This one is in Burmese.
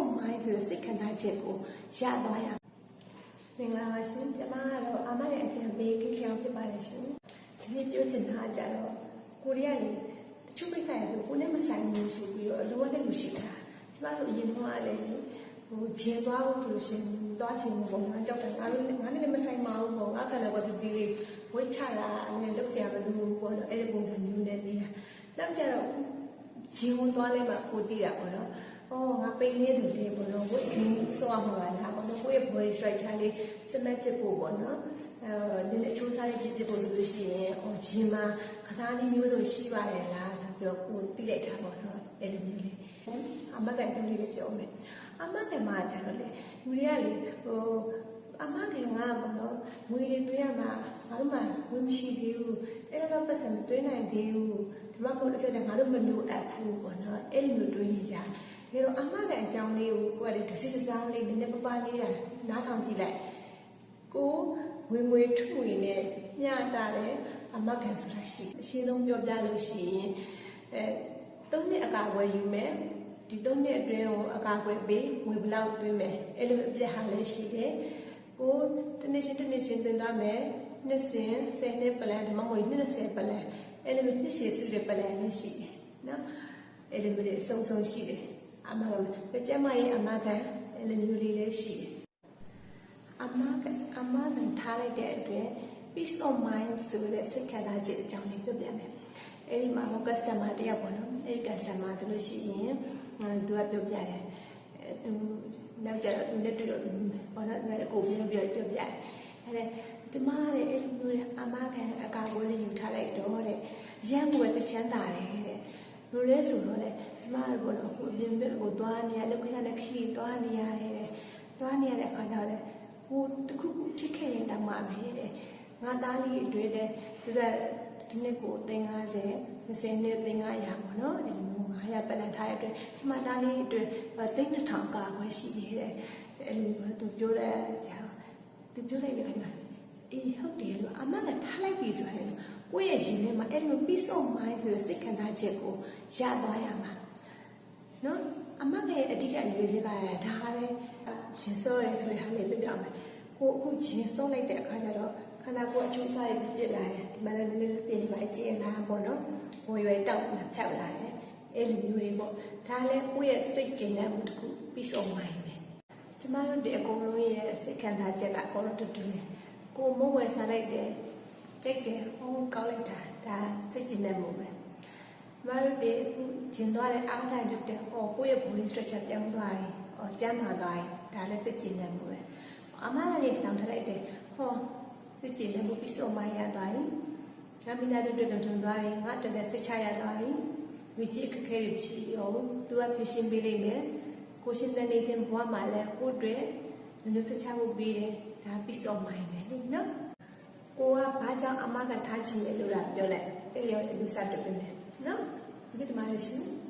of mind ဆိုတဲ့စိတ်ခံစားချက်ကိုရသွားရမင်္ဂလာပါရှင်ကျမကတော့အာမရဲ့အကြံပေးခင်ခင်အောင်ဖြစ်ပါတယ်ရှင်ဒီနေ့ပြောချင်တာကကြတော့ကိုရီးယားလေတချို့မိခိုင်ဆိုကိုနဲ့မဆိုင်ဘူးဆိုပြီးတော့အလိုအပ်တဲ့လူရှိတာကျမတို့အရင်ကလည်းဟိုဂျင်သွားဖို့ဆိုလို့ရှင်သွားချင်ဘူးပေါ့ငါကြောက်တယ်ငါတို့ငါနဲ့လည်းမဆိုင်ပါဘူးပေါ့ငါကလည်းဝတ်ဒီလေးဝိတ်ချတာအဲ့လုတ်ရမလို့ပေါ့နော်အဲ့ဒီပုံစံမျိုးနဲ့နေတာနောက်ကြတော့ဂျင်းဝင်သွားလဲမှကိုသိတာပေါ့နော်။ အော်ငါပိန်နေသူလေးပေါ့နော်။ဝိတ်ဒီဆိုရမှာလားပေါ့နော်။ကိုယ့်ရဲ့ body structure လေးစမတ်ဖြစ်ဖို့ပေါ့နော်။အဲဒီအချိုးစားလေးဖြစ်ဖြစ်ဖို့ဆိုလို့ရှိရင်အော်ဂျင်းမှာခသားလေးမျိုးစုံရှိပါရဲ့လားဆိုပြီးတော့ကိုသိလိုက်တာပေါ့နော်။အဲ့လိုမျိုးလေး။အမကန်တုံးလေးလေးပြောမယ်။အမကန်မှာကျတော့လေလူတွေကလေဟိုအမခင်ကပေါ့နော်ငွေတွေသွင်းရမှာငါတို့မှဝင်းမရှိသေးဘူးအဲ့တော့ပတ်စံမသွင်းနိုင်သေးဘူးဒီမှာပေါ့တစ်ချက်တည်းငါတို့မလိုအပ်ဘူးပေါ့နော်အဲ့လိုမျိုးတွေးနေကြ ဒါတော့အမကန်အကြောင်းလေးကိုကိုယ်ကလေတစ်စစ်တစ်စောင်းလေးနည်းနည်းပပလေးတာနားထောင်ကြည့်လိုက်ကိုဝင်ငွေထုငွေနဲ့ညတာတဲ့အမကန်ဆိုတာရှိအရှင်းဆုံးပြောပြလို့ရှိရင်အဲသုံးနှစ်အကာအကွယ်ယူမယ်ဒီသုံးနှစ်အတွင်းကိုအကာအကွယ်ပေးငွေဘလောက်သွင်းမယ်အဲ့လိုအပြည့်ဟာလည်းရှိတယ်ကိုတနေ့ချင်းတနေ့ချင်းတင်သားမယ်နှစ်စဉ်10နှစ်ပလန်ဒီမှာမဟုတ်ဘူး20ပလန်အဲ့လိုနှစ်ရှည်စုတဲ့ပလန်လည်းရှိတယ်နော်အဲ့လိုမျိုးတွေအစုံစုံရှိတယ် အမကကျမရဲ့အမကအဲ့လိုမျိုးလေးလည်းရှိတယ်အမကအမကထားလိုက်တဲ့အတွက် peace of mind ဆိုတဲ့စိတ်ခံစားချက်အကြောင်းလေးပြောပြမယ်အဲ့ဒီမှာ customer တယောက်ပေါ့နော်အဲ့ဒီ customer တို့လို့ရှိရင်သူကပြောပြတယ်သူနောက်ကျတော့သူနဲ့တွေ့တော့ဘောနော်ကိုပြန်ပြီးတော့ပြောပြတယ်အဲ့ဒါဒီမှာလေအဲ့လိုမျိုးအမခံအကာအကွယ်လေးယူထားလိုက်တော့တဲ့ရန်ကိုပဲချမ်းသာတယ်တဲ့ လူလဲဆိုတော့လေဒီမှာဘောနော်ကိုပြင်ဘက်ကိုသွားနေရလောက်ခရတဲ့ခီသွားနေရတယ်တဲ့သွားနေရတဲ့အခါကျတော့ဟိုတခုခုဖြစ်ခဲ့ရင်တောင်မှပဲတဲ့ငါသားလေးအတွေ့တဲ့သူကဒီနေ့ကို350 20နှစ်300ပေါ့နော်အဲ့လိုမျိုး900ပလန်ထားရတဲ့အတွက်ဒီမှာသားလေးအတွက်3000ကာခွဲရှိနေတဲ့အဲ့လိုမျိုးသူပြောတဲ့သူပြောလိုက်တဲ့ခါကျအေးဟုတ်တယ်လို့အမကထားလိုက်ပြီဆိုရင် ကိုယ့်ရဲ့ရင်ထဲမှာအဲ့လို peace of mind ဆိုတဲ့စိတ်ခံစားချက်ကိုရသွားရမှာနော်အမကရဲ့အဓိကရွေးချယ်တာဒါပဲဂျင်းစောရဲဆိုတဲ့ဟာလေးပြပြမယ်ကိုအခုဂျင်းစောလိုက်တဲ့အခါကျတော့ခန္ဓာကိုယ်အချိုးစားရပြစ်လာတယ်ဒီမှာလည်းနည်းနည်းပြင်ဒီမှာကျင်းလာပေါ့နော်ဟိုရွယ်တောက်လာချက်လာတယ်အဲ့လိုမျိုးတွေပေါ့ဒါလည်းကိုယ့်ရဲ့စိတ်ကျဉ်တဲ့မှုတစ်ခု peace of mind ပဲကျမတို့ဒီအကုန်လုံးရဲ့စိတ်ခံစားချက်ကအကုန်လုံးတူတူတယ်ကိုမုံဝယ်စားလိုက်တယ် တိတ်တယ်ဟောကောက်လိုက်တာဒါစိတ်ကျဉ်တဲ့မှုပဲမတို့ဒီကျင်သွားတဲ့အားထားလုပ်တဲ့ဟောကိုယ့်ရဲ့ body structure ပြောင်းသွားရင်ဟောကျန်းမာသွားရင်ဒါလည်းစိတ်ကျဉ်တဲ့မှုပဲအမလည်းတောင်းထားလိုက်တယ်ဟောစိတ်ကြည်လည်းမှုပြီးဆုံးမရသွားပြီ။ငါမိသားစုတွေလုံခြုံသွားပြီ။ငါတက်တဲ့စိတ်ချရသွားပြီ။ဝိจิအခက်ခဲတွေရှိရောသူကဖြည့်ရှင်းပေးလိမ့်မယ်။ကိုရှင်တဲ့နေတဲ့ဘဝမှာလည်းကိုယ့်အတွက်လုံခြုံစိတ်ချမှုပေးတယ်။ဒါပြီးဆုံးမှပဲလေနော်။ ကိုကဘာကြောင့်အမကထားချင်လဲလို့ပြောလိုက်။တကယ်လူစားတက်ပြီနော်။ဒီကတည်းကလည်းရှင်။